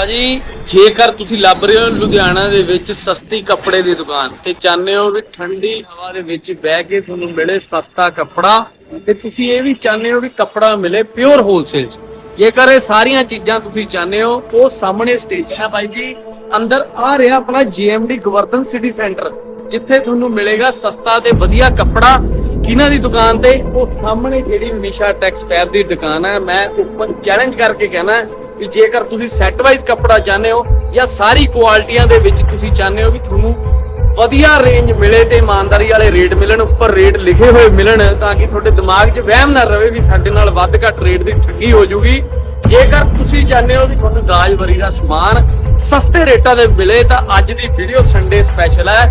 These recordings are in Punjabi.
ਭਾਜੀ, ਜੇਕਰ ਤੁਸੀਂ ਲੱਭ ਰਹੇ ਹੋ ਲੁਧਿਆਣਾ ਦੇ ਵਿੱਚ ਸਸਤੀ ਕੱਪੜੇ ਦੀ ਦੁਕਾਨ ਤੇ ਚਾਹੁੰਦੇ ਹੋ ਵੀ ਠੰਡੀ ਹਵਾ ਦੇ ਵਿੱਚ ਬਹਿ ਕੇ ਤੁਹਾਨੂੰ ਮਿਲੇ ਸਸਤਾ ਕੱਪੜਾ, ਤੇ ਤੁਸੀਂ ਇਹ ਵੀ ਚਾਹੁੰਦੇ ਹੋ ਵੀ ਕੱਪੜਾ ਮਿਲੇ ਪਿਓਰ ਹੋਲਸੇਲ 'ਚ। ਜੇਕਰ ਇਹ ਸਾਰੀਆਂ ਚੀਜ਼ਾਂ ਤੁਸੀਂ ਚਾਹੁੰਦੇ ਹੋ, ਉਹ ਸਾਹਮਣੇ ਸਟੇਸ਼ਨ ਹੈ ਭਾਈ ਜੀ। ਅੰਦਰ ਆ ਰਿਹਾ ਆਪਣਾ ਜੀਐਮਡੀ ਗਵਰਧਨ ਸਿਟੀ ਸੈਂਟਰ ਜਿੱਥੇ ਤੁਹਾਨੂੰ ਮਿਲੇਗਾ ਸਸਤਾ ਤੇ ਵਧੀਆ ਕੱਪੜਾ। ਕਿਹਨਾਂ ਦੀ ਦੁਕਾਨ ਤੇ? ਉਹ ਸਾਹਮਣੇ ਜਿਹੜੀ ਮਨੀਸ਼ਾ ਟੈਕਸ ਫੈਰ ਦੀ ਦੁਕਾਨ ਹੈ ਮੈਂ ਓਪਨ ਚੈਲੰਜ ਕਰਕੇ ਕਹਿਣਾ ਕਿ ਜੇਕਰ ਤੁਸੀਂ ਸੈੱਟ ਵਾਈਜ਼ ਕੱਪੜਾ ਚਾਹੁੰਦੇ ਹੋ ਜਾਂ ਸਾਰੀ ਕੁਆਲਿਟੀਆਂ ਦੇ ਵਿੱਚ ਤੁਸੀਂ ਚਾਹੁੰਦੇ ਹੋ ਵੀ ਤੁਹਾਨੂੰ ਵਧੀਆ ਰੇਂਜ ਮਿਲੇ ਤੇ ਇਮਾਨਦਾਰੀ ਵਾਲੇ ਰੇਟ ਮਿਲਣ, ਉੱਪਰ ਰੇਟ ਲਿਖੇ ਹੋਏ ਮਿਲਣ, ਤਾਂ ਕਿ ਤੁਹਾਡੇ ਦਿਮਾਗ 'ਚ ਵਹਿਮ ਨਾ ਰਵੇ ਵੀ ਸਾਡੇ ਨਾਲ ਵੱਧ ਘੱਟ ਰੇਟ ਦੀ ਠੱਗੀ ਹੋ ਜੂਗੀ। ਜੇਕਰ ਤੁਸੀਂ ਚਾਹੁੰਦੇ ਹੋ ਵੀ ਤੁਹਾਨੂੰ ਦਾਜ ਵਰੀ ਦਾ ਸਮਾਨ ਸਸਤੇ ਰੇਟਾਂ ਦੇ ਮਿਲੇ, ਤਾਂ ਅੱਜ ਦੀ ਵੀਡੀਓ ਸੰਡੇ ਸਪੈਸ਼ਲ ਹੈ।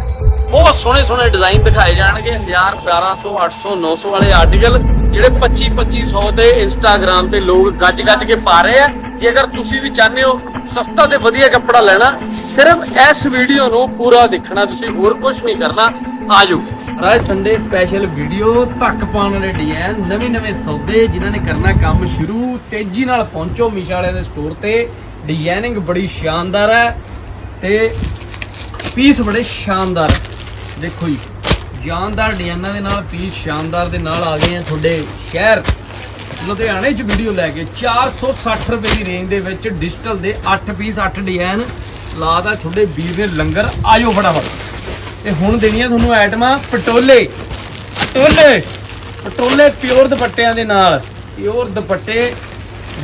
ਬਹੁਤ ਸੋਹਣੇ ਸੋਹਣੇ ਡਿਜ਼ਾਈਨ ਦਿਖਾਏ ਜਾਣਗੇ। 1000 1200 800 900 ਵਾਲੇ ਆਰਟੀਕਲ ਜਿਹੜੇ 25 2500 ਤੇ ਇੰਸਟਾਗ੍ਰam ਤੇ ਲੋਕ ਗੱਜ ਗੱਜ ਕੇ ਪਾ ਰਹੇ ਆ, ਜੇਕਰ ਤੁਸੀਂ ਵੀ ਚਾਹੁੰਦੇ ਹੋ ਸਸਤਾ ਤੇ ਵਧੀਆ ਕੱਪੜਾ ਲੈਣਾ, ਸਿਰਫ ਇਸ ਵੀਡੀਓ ਨੂੰ ਪੂਰਾ ਦੇਖਣਾ, ਤੁਸੀਂ ਹੋਰ ਕੁਝ ਨਹੀਂ ਕਰਨਾ ਆਜੋ ਰਾਜ ਸੰਡੇ ਸਪੈਸ਼ਲ ਵੀਡੀਓ ਧੱਕ ਪਾਉਣ ਵਾਲੇ ਡਿਜ਼ਾਈਨ ਨਵੇਂ ਨਵੇਂ ਸੌਦੇ, ਜਿਨ੍ਹਾਂ ਨੇ ਕਰਨਾ ਕੰਮ ਸ਼ੁਰੂ, ਤੇਜ਼ੀ ਨਾਲ ਪਹੁੰਚੋ ਮੀਸ਼ਾ ਵਾਲਿਆਂ ਦੇ ਸਟੋਰ ਤੇ। ਡਿਜ਼ਾਈਨਿੰਗ ਬੜੀ ਸ਼ਾਨਦਾਰ ਹੈ ਤੇ ਪੀਸ ਬੜੇ ਸ਼ਾਨਦਾਰ ਦੇਖੋ ਜੀ। ਜਾਨਦਾਰ ਡਿਜ਼ਾਈਨਾਂ ਦੇ ਨਾਲ ਪੀਸ ਸ਼ਾਨਦਾਰ ਦੇ ਨਾਲ ਆ ਗਏ ਆ ਤੁਹਾਡੇ ਸ਼ਹਿਰ। ਲੁਧਿਆਣੇ 'ਚ ਵੀਡੀਓ ਲੈ ਕੇ 460 ਰੁਪਏ ਦੀ ਰੇਂਜ ਦੇ ਵਿੱਚ ਡਿਜੀਟਲ ਦੇ 8 ਪੀਸ 8 ਡਿਜ਼ਾਈਨ ਲਾਦਾ ਤੁਹਾਡੇ ਵੀਰ ਨੇ ਲੰਗਰ। ਆਇਓ ਫਟਾਫਟ। ਤੇ ਹੁਣ ਦੇਣੀਆਂ ਤੁਹਾਨੂੰ ਆਈਟਮਾਂ ਪਟੋਲੇ। ਪਟੋਲੇ ਪਟੋਲੇ ਪਿਓਰ ਦੁਪੱਟਿਆਂ ਦੇ ਨਾਲ। ਪਿਓਰ ਦੁਪੱਟੇ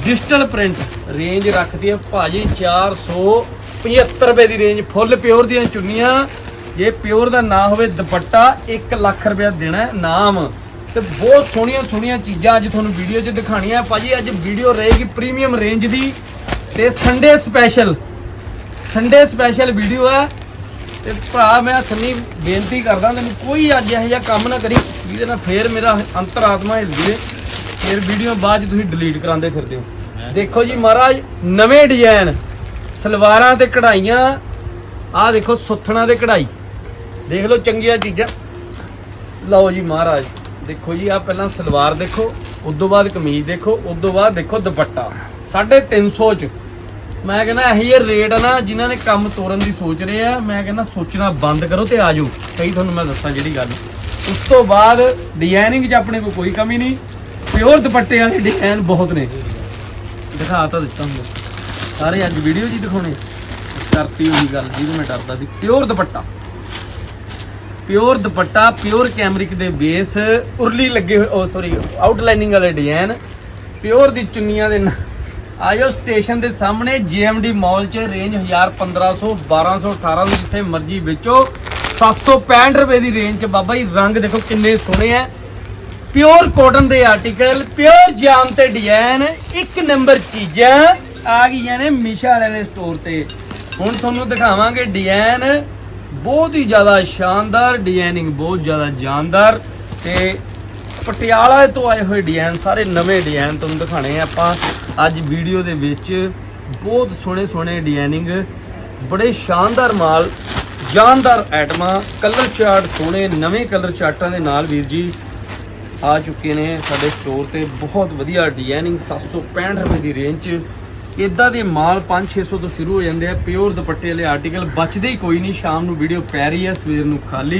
ਡਿਜੀਟਲ ਪ੍ਰਿੰਟ ਰੇਂਜ ਰੱਖਦੀ ਹੈ ਭਾਜੀ 475 ਰੁਪਏ ਦੀ ਰੇਂਜ ਫੁੱਲ ਪਿਓਰ ਦੀਆਂ ਚੁੰਨੀਆਂ। ਜੇ ਪਿਓਰ ਦਾ ਨਾ ਹੋਵੇ ਦੁਪੱਟਾ 1 ਲੱਖ ਰੁਪਏ ਦੇਣਾ ਨਾਮ। ਤੇ ਬਹੁਤ ਸੋਹਣੀਆਂ ਸੋਹਣੀਆਂ ਚੀਜ਼ਾਂ ਅੱਜ ਤੁਹਾਨੂੰ ਵੀਡੀਓ 'ਚ ਦਿਖਾਣੀਆਂ ਭਾਜੀ ਅੱਜ ਵੀਡੀਓ ਰਹੇਗੀ ਪ੍ਰੀਮੀਅਮ ਰੇਂਜ ਦੀ ਤੇ Sunday special. Sunday special video ਹੈ। ਤੇ ਭਰਾ ਮੈਂ ਸੰਨੀ ਬੇਨਤੀ ਕਰਦਾ ਤੈਨੂੰ ਕੋਈ ਅੱਜ ਇਹੋ ਜਿਹਾ ਕੰਮ ਨਾ ਕਰੀ ਜਿਹਦੇ ਨਾਲ ਫੇਰ ਮੇਰਾ ਅੰਤਰਾਤਮਾ ਹਿੱਲ ਜੇ ਫੇਰ ਵੀਡੀਓ ਬਾਅਦ 'ਚ ਤੁਸੀਂ ਡਿਲੀਟ ਕਰਾਉਂਦੇ ਫਿਰਦੇ ਹੋ। ਦੇਖੋ ਜੀ ਮਹਾਰਾਜ ਨਵੇਂ ਡਿਜ਼ਾਈਨ ਸਲਵਾਰਾਂ ਤੇ ਕਢਾਈਆਂ। ਆਹ ਦੇਖੋ ਸੁੱਥਣਾ ਤੇ ਕਢਾਈ। ਦੇਖ ਲਓ ਚੰਗੀਆਂ ਚੀਜ਼ਾਂ। ਲਓ ਜੀ ਮਹਾਰਾਜ, ਦੇਖੋ ਜੀ ਆ ਪਹਿਲਾਂ ਸਲਵਾਰ ਦੇਖੋ ਉਸ ਤੋਂ ਬਾਅਦ ਕਮੀਜ਼ ਦੇਖੋ ਉਸ ਤੋਂ ਬਾਅਦ ਦੇਖੋ ਦੁਪੱਟਾ। 350 ਚ। ਮੈਂ ਕਹਿੰਦਾ ਇਹੀ ਇਹ ਰੇਟ ਆ ਨਾ, ਜਿਨ੍ਹਾਂ ਨੇ ਕੰਮ ਤੋਰਨ ਦੀ ਸੋਚ ਰਹੇ ਆ, ਮੈਂ ਕਹਿੰਦਾ ਸੋਚਣਾ ਬੰਦ ਕਰੋ ਤੇ ਆਜੋ ਸਹੀ ਤੁਹਾਨੂੰ ਮੈਂ ਦੱਸਾਂ ਜਿਹੜੀ ਗੱਲ। ਉਸ ਤੋਂ ਬਾਅਦ ਡਿਜ਼ਾਈਨਿੰਗ 'ਚ ਆਪਣੇ ਕੋਲ ਕੋਈ ਕਮੀ ਨਹੀਂ ਪਿਓਰ ਦੁਪੱਟੇ ਵਾਲੇ ਡਿਜ਼ਾਈਨ ਬਹੁਤ ਨੇ। ਦਿਖਾ ਤਾਂ ਦਿੱਤਾ ਹੁੰਦਾ ਸਾਰੇ ਅੱਜ ਵੀਡੀਓ 'ਚ ਦਿਖਾਉਣੇ ਕਰਤੀ ਹੋਈ ਗੱਲ, ਜਿਹਨੂੰ ਮੈਂ ਡਰਦਾ ਸੀ। ਪਿਓਰ ਦੁਪੱਟਾ। ਪਿਓਰ ਦੁਪੱਟਾ ਪਿਓਰ ਕੈਮਰਿਕ ਦੇ ਬੇਸ ਉਰਲੀ ਲੱਗੇ ਹੋਏ ਉਹ ਸੌਰੀ ਆਊਟਲਾਈਨਿੰਗ ਵਾਲੇ ਡਿਜ਼ਾਈਨ ਪਿਓਰ ਦੀ ਚੁੰਨੀਆਂ ਦੇ ਨਾਲ ਆਇਓ ਸਟੇਸ਼ਨ ਦੇ ਸਾਹਮਣੇ ਜੀਐਮਡੀ ਮਾਲ 'ਚ ਰੇਂਜ 1000 1500 1200 1800 ਜਿੱਥੇ ਮਰਜ਼ੀ ਵੇਚੋ। 765 ਰੁਪਏ ਦੀ ਰੇਂਜ 'ਚ ਬਾਬਾ ਜੀ, ਰੰਗ ਦੇਖੋ ਕਿੰਨੇ ਸੋਹਣੇ ਆ। ਪਿਓਰ ਕਾਟਨ ਦੇ ਆਰਟੀਕਲ ਪਿਓਰ ਜਾਮ ਤੇ ਡਿਜ਼ਾਈਨ ਇੱਕ ਨੰਬਰ ਚੀਜ਼ਾਂ ਆ ਗਈਆਂ ਨੇ ਮਿਸ਼ਾ ਵਾਲਿਆਂ ਦੇ ਸਟੋਰ ਤੇ। ਹੁਣ ਤੁਹਾਨੂੰ ਦਿਖਾਵਾਂਗੇ ਡਿਜ਼ਾਈਨ ਬਹੁਤ ਹੀ ਜ਼ਿਆਦਾ ਸ਼ਾਨਦਾਰ ਡਿਜ਼ਾਈਨਿੰਗ ਬਹੁਤ ਜ਼ਿਆਦਾ ਜਾਨਦਾਰ ਤੇ ਪਟਿਆਲਾ ਤੋਂ ਆਏ ਹੋਏ ਡਿਜ਼ਾਈਨ ਸਾਰੇ ਨਵੇਂ ਡਿਜ਼ਾਈਨ ਤੁਹਾਨੂੰ ਦਿਖਾਣੇ ਆ ਆਪਾਂ। ਅੱਜ ਵੀਡੀਓ ਦੇ ਵਿੱਚ ਬਹੁਤ ਸੋਹਣੇ ਸੋਹਣੇ ਡਿਜ਼ਾਈਨਿੰਗ ਬੜੇ ਸ਼ਾਨਦਾਰ ਮਾਲ, ਜਾਨਦਾਰ ਆਈਟਮਾਂ ਕਲਰ ਚਾਰਟ ਸੋਹਣੇ, ਨਵੇਂ ਕਲਰ ਚਾਰਟਾਂ ਦੇ ਨਾਲ ਵੀਰ ਜੀ ਆ ਚੁੱਕੇ ਨੇ ਸਾਡੇ ਸਟੋਰ ਤੇ। ਬਹੁਤ ਵਧੀਆ ਡਿਜ਼ਾਈਨਿੰਗ 765 ਰੁਪਏ ਦੀ ਰੇਂਜ 'ਚ ਇਦਾਂ ਦੇ ਮਾਲ 5-600 ਤੋਂ ਸ਼ੁਰੂ ਹੋ ਜਾਂਦੇ ਆ ਪਿਓਰ ਦੁਪੱਟੇ ਵਾਲੇ ਆਰਟੀਕਲ ਬਚਦੇ ਹੀ ਕੋਈ ਨਹੀਂ ਸ਼ਾਮ ਨੂੰ ਵੀਡੀਓ ਪੈ ਰਹੀ ਹੈ ਸਵੇਰ ਨੂੰ ਖਾਲੀ।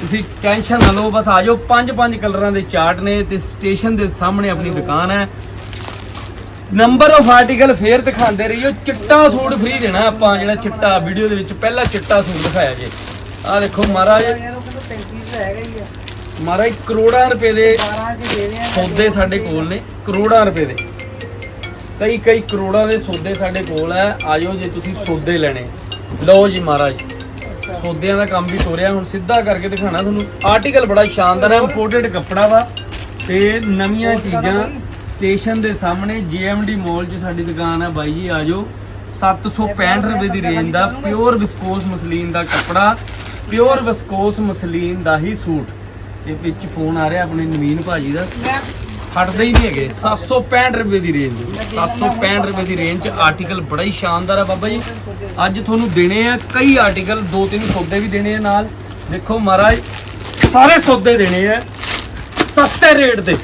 ਤੁਸੀਂ ਟੈਨਸ਼ਨ ਨਾ ਲਓ ਬਸ ਆ ਜਾਓ ਪੰਜ ਪੰਜ ਕਲਰਾਂ ਦੇ ਚਾਰਟ ਨੇ ਤੇ ਸਟੇਸ਼ਨ ਦੇ ਸਾਹਮਣੇ ਆਪਣੀ ਦੁਕਾਨ ਹੈ। ਨੰਬਰ ਆਫ ਆਰਟੀਕਲ ਫੇਰ ਦਿਖਾਉਂਦੇ ਰਹੀਓ ਚਿੱਟਾ ਸੂਟ ਫ੍ਰੀ ਦੇਣਾ ਆਪਾਂ ਜਿਹੜਾ ਚਿੱਟਾ ਵੀਡੀਓ ਦੇ ਵਿੱਚ ਪਹਿਲਾ ਚਿੱਟਾ ਸੂਟ ਦਿਖਾਇਆ ਜੇ। ਆ ਦੇਖੋ ਮਹਾਰਾਜ। ਯਾਰ ਉਹ ਕਹਿੰਦਾ 33 ਤਾਂ ਹੈਗਾ ਹੀ ਆ। ਮਹਾਰਾਜ ਕਰੋੜਾਂ ਰੁਪਏ ਦੇ 12 ਚ ਦੇ ਰਹੇ ਆ ਸੌਦੇ ਸਾਡੇ ਕੋਲ ਨੇ ਕਰੋੜਾਂ ਰੁਪਏ ਦੇ। ਕਈ ਕਈ ਕਰੋੜਾਂ ਦੇ ਸੌਦੇ ਸਾਡੇ ਕੋਲ ਹੈ। ਆਜੋ ਜੇ ਤੁਸੀਂ ਸੌਦੇ ਲੈਣੇ। ਲਓ ਜੀ ਮਹਾਰਾਜ ਸੌਦਿਆਂ ਦਾ ਕੰਮ ਵੀ ਤੋਰਿਆ। ਹੁਣ ਸਿੱਧਾ ਕਰਕੇ ਦਿਖਾਣਾ ਤੁਹਾਨੂੰ। ਆਰਟੀਕਲ ਬੜਾ ਸ਼ਾਨਦਾਰ ਹੈ ਇੰਪੋਰਟਡ ਕੱਪੜਾ ਵਾ ਤੇ ਨਵੀਆਂ ਚੀਜ਼ਾਂ ਸਟੇਸ਼ਨ ਦੇ ਸਾਹਮਣੇ ਜੀਐਮਡੀ ਮਾਲ 'ਚ ਸਾਡੀ ਦੁਕਾਨ ਹੈ ਬਾਈ ਜੀ ਆਜੋ। 765 ਰੁਪਏ ਦੀ ਰੇਂਜ ਦਾ ਪਿਓਰ ਵਿਸਕੋਸ ਮਸਲੀਨ ਦਾ ਕੱਪੜਾ ਪਿਓਰ ਵਿਸਕੋਸ ਮਸਲੀਨ ਦਾ ਹੀ ਸੂਟ। ਇਹ ਵਿੱਚ ਫੋਨ ਆ ਰਿਹਾ ਆਪਣੇ ਨਵੀਨ ਭਾਜੀ ਦਾ। ਹਟਦੇ ਹੀ ਨਹੀਂ ਹੈਗੇ। 765 ਰੁਪਏ ਦੀ ਰੇਂਜ 765 ਰੁਪਏ ਦੀ ਰੇਂਜ ਚ ਆਰਟੀਕਲ ਬੜਾ ਹੀ ਸ਼ਾਨਦਾਰ ਆ ਬਾਬਾ ਜੀ। ਅੱਜ ਤੁਹਾਨੂੰ ਦੇਣੇ ਆ ਕਈ ਆਰਟੀਕਲ ਦੋ ਤਿੰਨ ਸੌਦੇ ਵੀ ਦੇਣੇ ਆ ਨਾਲ। ਦੇਖੋ ਮਹਾਰਾਜ, ਸਾਰੇ ਸੌਦੇ ਦੇਣੇ ਆ। ਸਸਤੇ ਰੇਟ ਤੇ।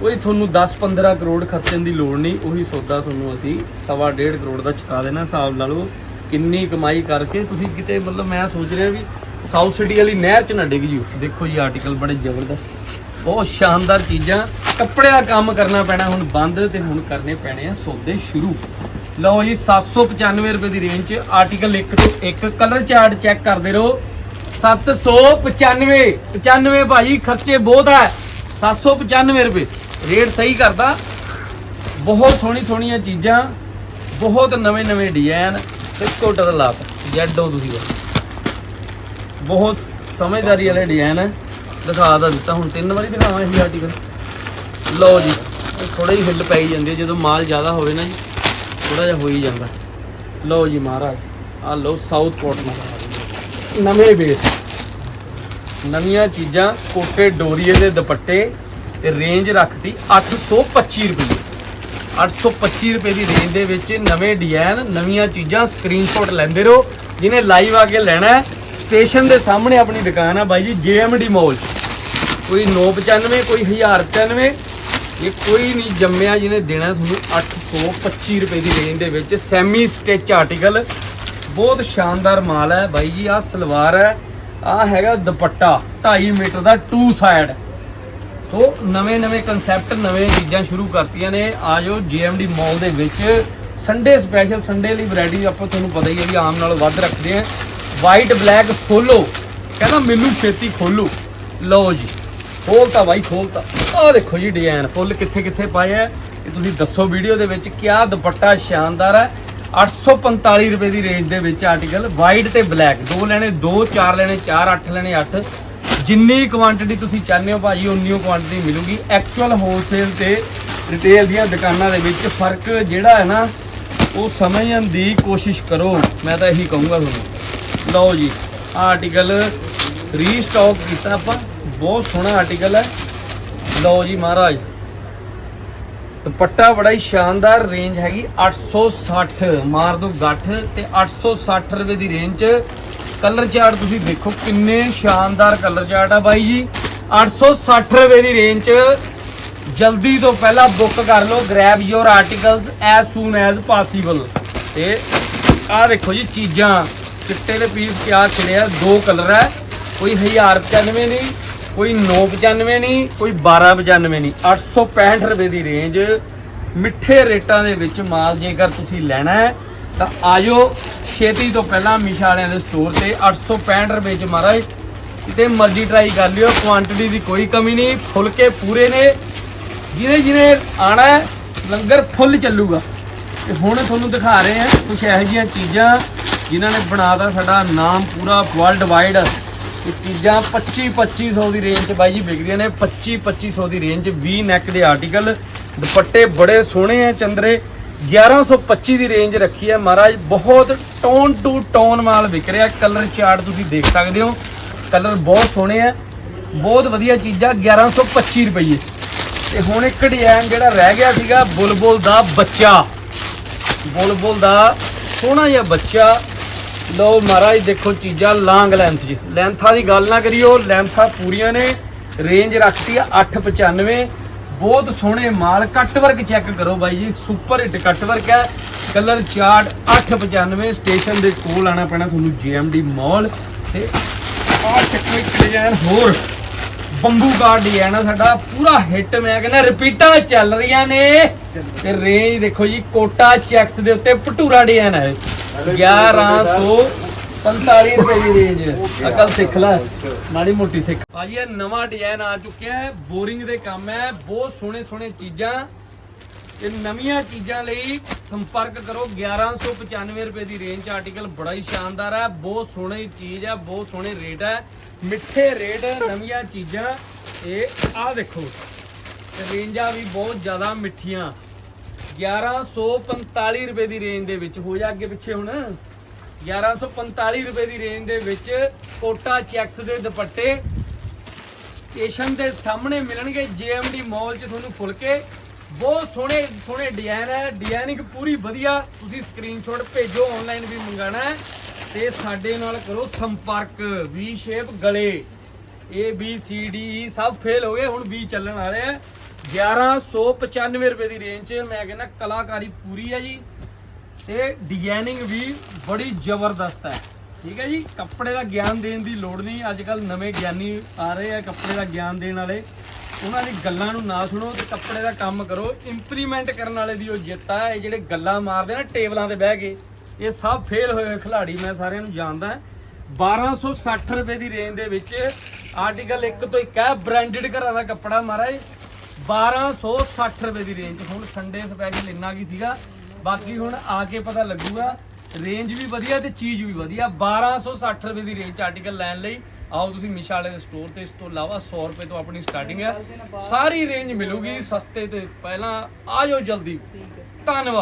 ਕੋਈ ਤੁਹਾਨੂੰ 10-15 ਕਰੋੜ ਖਰਚਣ ਦੀ ਲੋੜ ਨਹੀਂ। ਉਹੀ ਸੌਦਾ ਤੁਹਾਨੂੰ ਅਸੀਂ ਸਵਾ ਡੇਢ ਕਰੋੜ ਦਾ ਚੁਕਾ ਦੇਣਾ, ਹਿਸਾਬ ਲਾ ਲਓ ਕਿੰਨੀ ਕਮਾਈ ਕਰਕੇ। ਤੁਸੀਂ ਕਿਤੇ ਮਤਲਬ ਮੈਂ ਸੋਚ ਰਿਹਾ ਵੀ ਸਾਊਥ ਸਿਟੀ ਵਾਲੀ ਨਹਿਰ 'ਚ ਨਾ ਡਿੱਗ ਜਿਓ। ਦੇਖੋ ਜੀ ਆਰਟੀਕਲ ਬੜੇ ਜ਼ਬਰਦਸਤ। ਬਹੁਤ ਸ਼ਾਨਦਾਰ ਚੀਜ਼ਾਂ। ਕੱਪੜੇ ਦਾ ਕੰਮ ਕਰਨਾ ਪੈਣਾ, ਹੁਣ ਬੰਦ ਤੇ ਹੁਣ ਕਰਨੇ ਪੈਣੇ ਆ ਸੌਦੇ ਸ਼ੁਰੂ। ਲਓ ਜੀ 795 ਰੁਪਏ ਦੀ ਰੇਂਜ 'ਚ ਆਰਟੀਕਲ 1 ਤੋਂ 1 ਕਲਰ ਚਾਰਟ ਚੈੱਕ ਕਰਦੇ ਰਹੋ। 795 95 ਭਾਜੀ, ਖਰਚੇ ਬਹੁਤ ਹੈ 795 ਰੁਪਏ ਰੇਟ ਸਹੀ ਕਰਦਾ ਬਹੁਤ ਸੋਹਣੀ ਸੋਹਣੀਆਂ ਚੀਜ਼ਾਂ, ਬਹੁਤ ਨਵੇਂ ਨਵੇਂ ਡਿਜ਼ਾਈਨ ਤੇ ਕੋਟਾ ਲਾਪ ਜੈਡੋ ਤੁਸੀਂ। ਬਹੁਤ ਸਮਝਦਾਰੀ ਵਾਲੇ ਡਿਜ਼ਾਈਨ ਹੈ ਦਿਖਾ ਦਾ ਦਿੱਤਾ, ਹੁਣ ਤਿੰਨ ਵਾਰੀ ਦਿਖਾਵਾਂ ਇਹ ਆਰਟੀਕਲ ਲਓ ਜੀ ਥੋੜਾ ਹੀ ਹਿੱਲ ਪਈ ਜਾਂਦੀ ਹੈ, ਜਦੋਂ ਮਾਲ ਜ਼ਿਆਦਾ ਹੋਵੇ ਨਾ ਜੀ ਥੋੜਾ ਜਿਹਾ ਹੋ ਹੀ ਜਾਂਦਾ। ਲਓ ਜੀ ਮਹਾਰਾਜ ਆ ਲਓ ਸਾਊਥ ਕੋਟਨ ਨਵੇਂ ਬੇਸ ਨਵੀਆਂ ਚੀਜ਼ਾਂ, ਕੋਟੇ ਡੋਰੀਏ ਦੇ ਦੁਪੱਟੇ ਤੇ ਰੇਂਜ ਰੱਖਦੀ 825 ਰੁਪਏ। 825 ਰੁਪਏ ਦੀ ਰੇਂਜ ਦੇ ਵਿੱਚ ਨਵੇਂ ਡਿਜ਼ਾਈਨ ਨਵੀਆਂ ਚੀਜ਼ਾਂ ਸਕਰੀਨਸ਼ਾਟ ਲੈਂਦੇ ਰਹੋ। ਜਿਹਨੇ ਲਾਈਵ ਆ ਕੇ ਲੈਣਾ ਸਟੇਸ਼ਨ ਦੇ ਸਾਹਮਣੇ ਆਪਣੀ ਦੁਕਾਨ ਹੈ ਬਾਈ ਜੀ ਜੀਐਮਡੀ ਮਾਲ ਕੋਈ 995 ਕੋਈ 1095 ਇਹ ਕੋਈ ਨਹੀਂ ਜੰਮਿਆ ਜਿਹਨੇ ਦੇਣਾ ਤੁਹਾਨੂੰ 825 ਰੁਪਏ ਦੀ ਰੇਂਜ ਦੇ ਵਿੱਚ। ਸੈਮੀ ਸਟਿਚ ਆਰਟੀਕਲ ਬਹੁਤ ਸ਼ਾਨਦਾਰ ਮਾਲ ਹੈ ਬਾਈ ਜੀ, ਆਹ ਸਲਵਾਰ ਹੈ। ਆਹ ਹੈਗਾ ਦੁਪੱਟਾ 2.5 ਮੀਟਰ ਦਾ ਟੂ ਸਾਈਡ ਸੋ ਨਵੇਂ ਨਵੇਂ ਕਨਸੈਪਟ ਨਵੇਂ ਚੀਜ਼ਾਂ ਸ਼ੁਰੂ ਕਰਤੀਆਂ ਨੇ। ਆਜੋ ਜੀਐਮਡੀ ਮਾਲ ਦੇ ਵਿੱਚ। ਸੰਡੇ ਸਪੈਸ਼ਲ ਸੰਡੇ ਲਈ ਵੈਰਾਈਟੀ ਆਪਾਂ ਤੁਹਾਨੂੰ ਪਤਾ ਹੀ ਹੈ ਵੀ ਆਮ ਨਾਲੋਂ ਵੱਧ ਰੱਖਦੇ ਆ। ਵਾਈਟ ਬਲੈਕ ਫੋਲੋ ਕਹਿੰਦਾ ਮੈਨੂੰ ਛੇਤੀ ਖੋਲੋ। ਲਓ ਜੀ। ਖੋਲਤਾ ਬਾਈ ਖੋਲਤਾ ਆਹ ਦੇਖੋ ਜੀ ਡਿਜ਼ਾਈਨ ਫੁੱਲ ਕਿੱਥੇ ਕਿੱਥੇ ਪਾਏ ਆ। ਇਹ ਤੁਸੀਂ ਦੱਸੋ ਵੀਡੀਓ ਦੇ ਵਿੱਚ ਕਿਆ ਦੁਪੱਟਾ ਸ਼ਾਨਦਾਰ ਹੈ। 845 ਰੁਪਏ ਦੀ ਰੇਂਜ ਦੇ ਵਿੱਚ ਆਰਟੀਕਲ ਵਾਈਟ ਤੇ ਬਲੈਕ ਦੋ ਲੈਣੇ, ਦੋ, ਚਾਰ ਲੈਣੇ, ਚਾਰ, ਅੱਠ ਲੈਣੇ, ਅੱਠ। ਜਿੰਨੀ ਕੁਆਂਟੀਟੀ ਤੁਸੀਂ ਚਾਹੁੰਦੇ ਹੋ ਭਾਜੀ ਉਨੀ ਕੁਆਂਟੀਟੀ ਮਿਲੂਗੀ। ਐਕਚੁਅਲ ਹੋਲਸੇਲ ਤੇ ਰਿਟੇਲ ਦੀਆਂ ਦੁਕਾਨਾਂ ਦੇ ਵਿੱਚ ਫ਼ਰਕ ਜਿਹੜਾ ਹੈ ਨਾ, ਉਹ ਸਮਝਣ ਦੀ ਕੋਸ਼ਿਸ਼ ਕਰੋ। ਮੈਂ ਤਾਂ ਇਹੀ ਕਹੂੰਗਾ ਤੁਹਾਨੂੰ। ਲਓ ਜੀ ਆਰਟੀਕਲ ਰੀਸਟਾਕ ਕੀਤਾ ਆਪਾਂ। ਬਹੁਤ ਸੋਹਣਾ ਆਰਟੀਕਲ ਹੈ। ਲਓ ਜੀ ਮਹਾਰਾਜ। ਦੁਪੱਟਾ ਬੜਾ ਹੀ ਸ਼ਾਨਦਾਰ ਰੇਂਜ ਹੈਗੀ 860 ਮਾਰ ਦੋ ਗੱਠ ਤੇ 860 ਰੁਪਏ ਦੀ ਰੇਂਜ ਚ। ਕਲਰ ਚਾਰਟ ਤੁਸੀਂ ਦੇਖੋ, ਕਿੰਨੇ ਸ਼ਾਨਦਾਰ ਕਲਰ ਚਾਰਟ ਆ ਬਾਈ ਜੀ। 860 ਰੁਪਏ ਦੀ ਰੇਂਜ ਚ। ਜਲਦੀ ਤੋਂ ਪਹਿਲਾਂ ਬੁੱਕ ਕਰ ਲਓ grab your articles as soon as possible ਤੇ ਆਹ ਦੇਖੋ ਜੀ ਚੀਜ਼ਾਂ, ਚਿੱਟੇ ਦੇ ਪੀਸ ਕਿਆ ਚੜਿਆ ਦੋ ਕਲਰ ਹੈ। ਕੋਈ 1095 ਨਹੀਂ ਕੋਈ 995 ਨਹੀਂ, ਕੋਈ 1295 ਨਹੀਂ 865 ਰੁਪਏ ਦੀ ਰੇਂਜ ਮਿੱਠੇ ਰੇਟਾਂ ਦੇ ਵਿੱਚ ਮਾਲ ਜੇਕਰ ਤੁਸੀਂ ਲੈਣਾ ਹੈ, ਤਾਂ ਆਜੋ ਛੇਤੀ ਤੋਂ ਪਹਿਲਾਂ ਮੀਸ਼ਾ ਵਾਲਿਆਂ ਦੇ ਸਟੋਰ ਤੇ 865 ਰੁਪਏ ਚ ਮਹਾਰਾਜ, ਕਿਤੇ ਮਰਜ਼ੀ ਟਰਾਈ ਕਰ ਲਿਓ ਕੁਆਂਟੀਟੀ ਦੀ ਕੋਈ ਕਮੀ ਨਹੀਂ, ਫੁਲਕੇ ਪੂਰੇ ਨੇ। ਜਿਹਨੇ ਜਿਹਨੇ ਆਣਾ ਲੰਗਰ ਫੁੱਲ ਚੱਲੂਗਾ। ਤੇ ਹੁਣ ਤੁਹਾਨੂੰ ਦਿਖਾ ਰਹੇ ਹਾਂ ਕੁਝ ਇਹੋ ਜਿਹੀਆਂ ਚੀਜ਼ਾਂ ਜਿਨ੍ਹਾਂ ਨੇ ਬਣਾਤਾ ਸਾਡਾ ਨਾਮ ਪੂਰਾ ਵਰਲਡ ਵਾਈਡ ਇਹ ਚੀਜ਼ਾਂ 25 2500 ਦੀ ਰੇਂਜ 'ਚ ਬਾਈ ਜੀ ਵਿਕਦੀਆਂ ਨੇ। 25 2500 ਦੀ ਰੇਂਜ 'ਚ ਵੀ ਨੈਕ ਦੇ ਆਰਟੀਕਲ ਦੁਪੱਟੇ ਬੜੇ ਸੋਹਣੇ ਆ ਚੰਦਰੇ। 1125 ਦੀ ਰੇਂਜ ਰੱਖੀ ਹੈ ਮਹਾਰਾਜ। ਬਹੁਤ ਟੋਨ ਟੂ ਟੋਨ ਮਾਲ ਵਿਕ ਰਿਹਾ। ਕਲਰ ਚਾਰਟ ਤੁਸੀਂ ਦੇਖ ਸਕਦੇ ਹੋ। ਕਲਰ ਬਹੁਤ ਸੋਹਣੇ ਆ। ਬਹੁਤ ਵਧੀਆ ਚੀਜ਼ਾਂ। 1125 ਰੁਪਏ ਤੇ ਹੁਣ ਇੱਕ ਡਿਜ਼ਾਈਨ ਜਿਹੜਾ ਰਹਿ ਗਿਆ ਸੀਗਾ ਬੁਲਬੁਲ ਦਾ ਬੱਚਾ। ਬੁਲਬੁਲ ਦਾ ਸੋਹਣਾ ਜਿਹਾ ਬੱਚਾ। ਲਓ ਮਹਾਰਾਜ, ਦੇਖੋ ਚੀਜ਼ਾਂ ਲਾਂਗ ਲੈਂਥ ਜੀ। ਲੈਂਥਾਂ ਦੀ ਗੱਲ ਨਾ ਕਰੀਓ ਲੈਂਥਾਂ ਪੂਰੀਆਂ ਨੇ ਰੇਂਜ ਰੱਖਤੀ ਆ 895 ਬਹੁਤ ਸੋਹਣੇ ਮਾਲ ਕੱਟ ਵਰਕ ਚੈੱਕ ਕਰੋ ਬਾਈ ਜੀ ਸੁਪਰ ਹਿੱਟ ਕੱਟ ਵਰਕ ਹੈ। ਕਲਰ ਚਾਰਟ 895 ਸਟੇਸ਼ਨ ਦੇ ਕੋਲ ਆਣਾ ਪੈਣਾ ਤੁਹਾਨੂੰ ਜੀਐਮਡੀ ਮਾਲ ਤੇ ਆਹ ਚੱਕੋ ਇੱਕ ਡਿਜ਼ਾਈਨ ਹੋਰ। ਬੰਬੂ ਕਾਰ ਡਿਜ਼ਾਈਨ ਆ ਸਾਡਾ, ਪੂਰਾ ਹਿੱਟ ਮੈਂ ਕਹਿੰਦਾ ਰਿਪੀਟਾਂ ਚੱਲ ਰਹੀਆਂ ਨੇ। ਤੇ ਰੇਂਜ ਦੇਖੋ ਜੀ, ਕੋਟਾ ਚੈਕਸ ਦੇ ਉੱਤੇ, ਭਟੂਰਾ ਡਿਜ਼ਾਈਨ ਹੈ 1145 ਰੁਪਏ ਦੀ ਰੇਂਜ ਅਕਲ ਸਿੱਖ ਲੈ। ਮਾੜੀ ਮੋਟੀ ਸਿੱਖ। ਭਾਜੀ ਇਹ ਨਵਾਂ ਡਿਜ਼ਾਈਨ ਆ ਚੁੱਕਿਆ ਹੈ। ਬੋਰਿੰਗ ਦੇ ਕੰਮ ਹੈ। ਬਹੁਤ ਸੋਹਣੇ ਸੋਹਣੇ ਚੀਜ਼ਾਂ। ਤੇ ਨਵੀਆਂ ਚੀਜ਼ਾਂ ਲਈ ਸੰਪਰਕ ਕਰੋ। 1195 ਰੁਪਏ ਦੀ ਰੇਂਜ ਆਰਟੀਕਲ ਬੜਾ ਹੀ ਸ਼ਾਨਦਾਰ ਹੈ। ਬਹੁਤ ਸੋਹਣੀ ਚੀਜ਼ ਹੈ ਬਹੁਤ ਸੋਹਣੇ ਰੇਟ ਹੈ। ਮਿੱਠੇ ਰੇਟ ਨਵੀਆਂ ਚੀਜ਼ਾਂ। ਇਹ ਦੇਖੋ। ਰੇਂਜਾਂ ਵੀ ਬਹੁਤ ਜ਼ਿਆਦਾ ਮਿੱਠੀਆਂ। 1145 ਰੁਪਏ ਦੀ ਰੇਂਜ ਦੇ ਵਿੱਚ, ਹੋ ਜਾ ਅੱਗੇ ਪਿੱਛੇ ਹੁਣ। 1145 ਰੁਪਏ ਦੀ ਰੇਂਜ ਦੇ ਵਿੱਚ ਕੋਟਾ ਚੈਕਸ ਦੇ ਦੁਪੱਟੇ ਸਟੇਸ਼ਨ ਦੇ ਸਾਹਮਣੇ ਮਿਲਣਗੇ ਜੀਐਮਡੀ ਮਾਲ 'ਚ ਤੁਹਾਨੂੰ ਫੁਲਕੇ ਬਹੁਤ ਸੋਹਣੇ ਸੋਹਣੇ ਡਿਜ਼ਾਈਨ ਹੈ। ਡਿਜ਼ਾਈਨਿੰਗ ਪੂਰੀ ਵਧੀਆ। ਤੁਸੀਂ ਸਕਰੀਨਸ਼ਾਟ ਭੇਜੋ ਆਨਲਾਈਨ ਵੀ ਮੰਗਾਣਾ ਹੈ। ਤੇ ਸਾਡੇ ਨਾਲ ਕਰੋ ਸੰਪਰਕ। ਵੀ ਸ਼ੇਪ ਗਲੇ। A, B, C, D E ਸਭ ਫੇਲ ਹੋ ਗਏ। ਹੁਣ ਵੀ ਚੱਲਣ ਵਾਲੇ ਆ। 1195 ਰੁਪਏ ਦੀ ਰੇਂਜ 'ਚ ਮੈਂ ਕਹਿੰਦਾ ਕਲਾਕਾਰੀ ਪੂਰੀ ਹੈ ਜੀ। ਤੇ ਡਿਜ਼ਾਈਨਿੰਗ ਵੀ ਬੜੀ ਜ਼ਬਰਦਸਤ ਹੈ। ਠੀਕ ਹੈ ਜੀ? ਕੱਪੜੇ ਦਾ ਗਿਆਨ ਦੇਣ ਦੀ ਲੋੜ ਨਹੀਂ। ਅੱਜ ਕੱਲ ਨਵੇਂ ਗਿਆਨੀ ਆ ਰਹੇ ਆ ਕੱਪੜੇ ਦਾ ਗਿਆਨ ਦੇਣ ਵਾਲੇ। ਉਹਨਾਂ ਦੀ ਗੱਲਾਂ ਨੂੰ ਨਾ ਸੁਣੋ ਤੇ ਕੱਪੜੇ ਦਾ ਕੰਮ ਕਰੋ। ਇੰਪਲੀਮੈਂਟ ਕਰਨ ਵਾਲੇ ਦੀ ਉਹ ਜਿੱਤ ਆ। ਇਹ ਜਿਹੜੇ ਗੱਲਾਂ ਮਾਰਦੇ ਨਾ ਟੇਬਲਾਂ ਤੇ ਬਹਿ ਕੇ, ਇਹ ਸਭ ਫੇਲ ਹੋਏ ਖਿਲਾੜੀ ਮੈਂ ਸਾਰਿਆਂ ਨੂੰ ਜਾਣਦਾ। 1260 ਰੁਪਏ ਦੀ ਰੇਂਜ ਦੇ ਵਿੱਚ ਆਰਟੀਕਲ ਇੱਕ ਤੋਂ ਇੱਕ ਹੈ। ਬ੍ਰਾਂਡਡ ਘਰਾਂ ਦਾ ਕੱਪੜਾ ਮਹਾਰਾਜ। 1260 ਰੁਪਏ ਦੀ ਰੇਂਜ ਹੁਣ ਸੰਡੇ ਸਪੈਸ਼ਲ ਇੰਨਾ ਕੀ ਸੀਗਾ? ਬਾਕੀ ਹੁਣ ਆ ਕੇ ਪਤਾ ਲੱਗੂਗਾ। ਰੇਂਜ ਵੀ ਵਧੀਆ ਤੇ ਚੀਜ਼ ਵੀ ਵਧੀਆ। 1260 ਰੁਪਏ ਦੀ ਰੇਂਜ ਆਰਟੀਕਲ ਲੈਣ ਲਈ। ਆਓ ਤੁਸੀਂ ਮਿਸ਼ਾ ਵਾਲੇ ਦੇ ਸਟੋਰ ਤੇ ਇਸ ਤੋਂ ਇਲਾਵਾ 100 ਰੁਪਏ ਤੋਂ ਆਪਣੀ ਸਟਾਰਟਿੰਗ ਹੈ ਸਾਰੀ ਰੇਂਜ ਮਿਲੂਗੀ ਸਸਤੇ ਤੇ ਪਹਿਲਾਂ ਆ ਜਾਓ ਜਲਦੀ। ਧੰਨਵਾਦ।